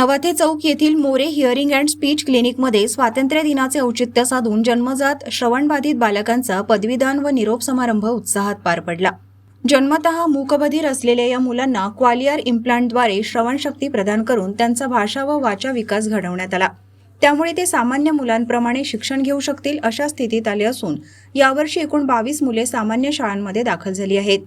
नवाथे चौक येथील More hearing and speech क्लिनिकमध्ये स्वातंत्र्य दिनाचे औचित्य साधून जन्मजात श्रवणबाधित बालकांचा पदवीदान व निरोप समारंभ उत्साहात पार पडला. जन्मतः मूकबधीर असलेल्या या मुलांना क्वालियर इम्प्लांटद्वारे श्रवणशक्ती प्रदान करून त्यांचा भाषा व वाचा विकास घडवण्यात आला. त्यामुळे ते सामान्य मुलांप्रमाणे शिक्षण घेऊ शकतील अशा स्थितीत आले असून यावर्षी एकूण बावीस मुले सामान्य शाळांमध्ये दाखल झाली आहेत.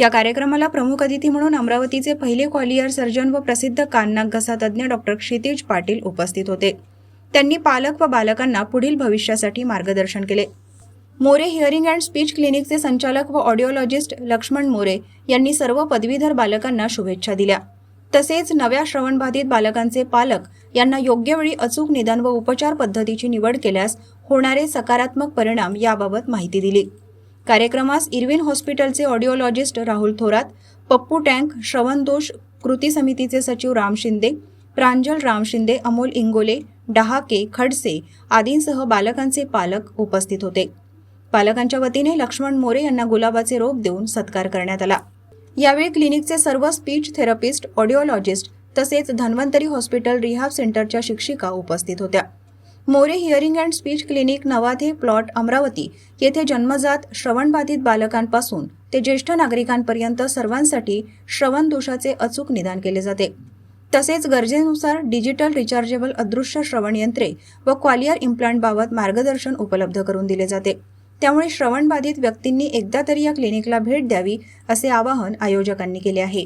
या कार्यक्रमाला प्रमुख अतिथी म्हणून अमरावतीचे पहिले क्वालियर सर्जन व प्रसिद्ध काननाक घसा डॉक्टर क्षितिज पाटील उपस्थित होते. त्यांनी पालक व बालकांना पुढील भविष्यासाठी मार्गदर्शन केले. मोरे हिअरिंग अँड स्पीच क्लिनिकचे संचालक व ऑडिओलॉजिस्ट लक्ष्मण मोरे यांनी सर्व पदवीधर बालकांना शुभेच्छा दिल्या. तसेच नव्या श्रवणबाधित बालकांचे पालक यांना योग्य वेळी अचूक निदान व उपचार पद्धतीची निवड केल्यास होणारे सकारात्मक परिणाम याबाबत माहिती दिली. कार्यक्रमास इरविन हॉस्पिटलचे ऑडिओलॉजिस्ट राहुल थोरात पप्पू टँक श्रवणदोष कृती समितीचे सचिव राम शिंदे प्रांजल राम शिंदे अमोल इंगोले डहाके खडसे आदींसह बालकांचे पालक उपस्थित होते. पालकांच्या वतीने लक्ष्मण मोरे यांना गुलाबाचे रोप देऊन सत्कार करण्यात आला. यावेळी क्लिनिकचे सर्व स्पीच थेरपिस्ट ऑडिओलॉजिस्ट तसेच धन्वंतरी हॉस्पिटल रिहाब सेंटरच्या शिक्षिका उपस्थित होत्या. More hearing and speech clinic Navathe plot Amravati येथे जन्मजात श्रवणबाधित बालकांपासून ते ज्येष्ठ नागरिकांपर्यंत सर्वांसाठी श्रवण दोषाचे अचूक निदान केले जाते. तसेच गरजेनुसार डिजिटल रिचार्जेबल अदृश्य श्रवण यंत्रे व क्वालियर इम्प्लांटबाबत मार्गदर्शन उपलब्ध करून दिले जाते. त्यामुळे श्रवणबाधित व्यक्तींनी एकदा तरी या क्लिनिकला भेट द्यावी असे आवाहन आयोजकांनी केले आहे.